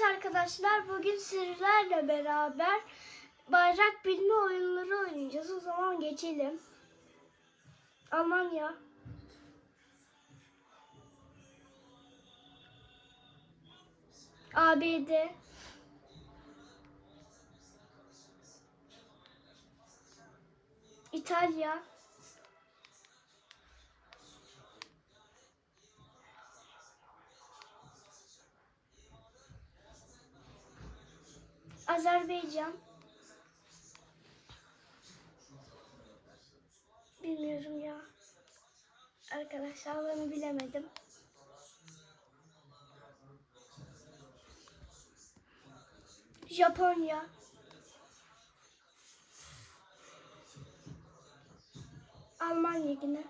Evet arkadaşlar bugün sizlerle beraber bayrak bilme oyunları oynayacağız. O zaman geçelim. Almanya. ABD. İtalya. Azerbaycan. Bilmiyorum ya. Arkadaşlar ben bilemedim. Japonya. Almanya yine.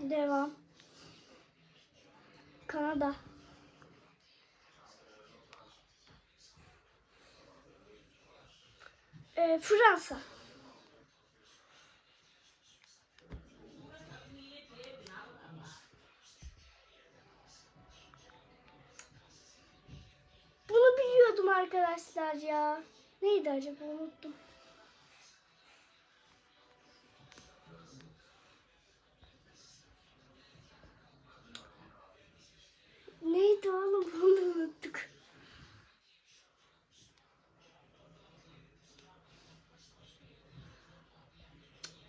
Devam. Kanada. Ee, Fransa. Bunu biliyordum arkadaşlar ya. Neydi acaba unuttum.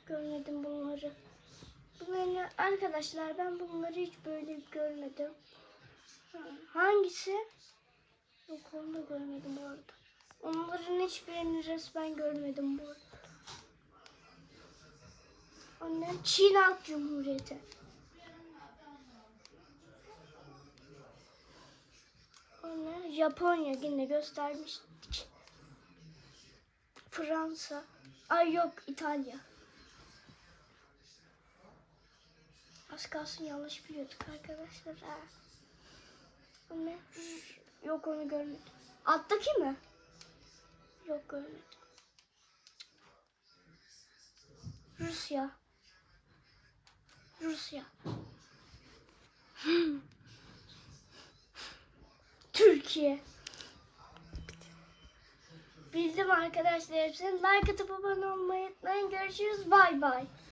Görmedim bunları. Bunları arkadaşlar ben bunları hiç böyle görmedim. Ha, Hangisi? Yok onu da görmedim bu arada. Onların hiçbirini resmen görmedim bu arada. Çin Halk Cumhuriyeti. Anne Japonya yine göstermiştik. Fransa. Ay yok İtalya. Az kalsın yanlış biliyorduk arkadaşlar. Ha. Ne? Yok onu görmedim. Alttaki mi? Yok görmedim. Rusya. Rusya. Türkiye. Bildim arkadaşlar hepsini. Like atıp abone olmayı unutmayın. Görüşürüz. Bay bay.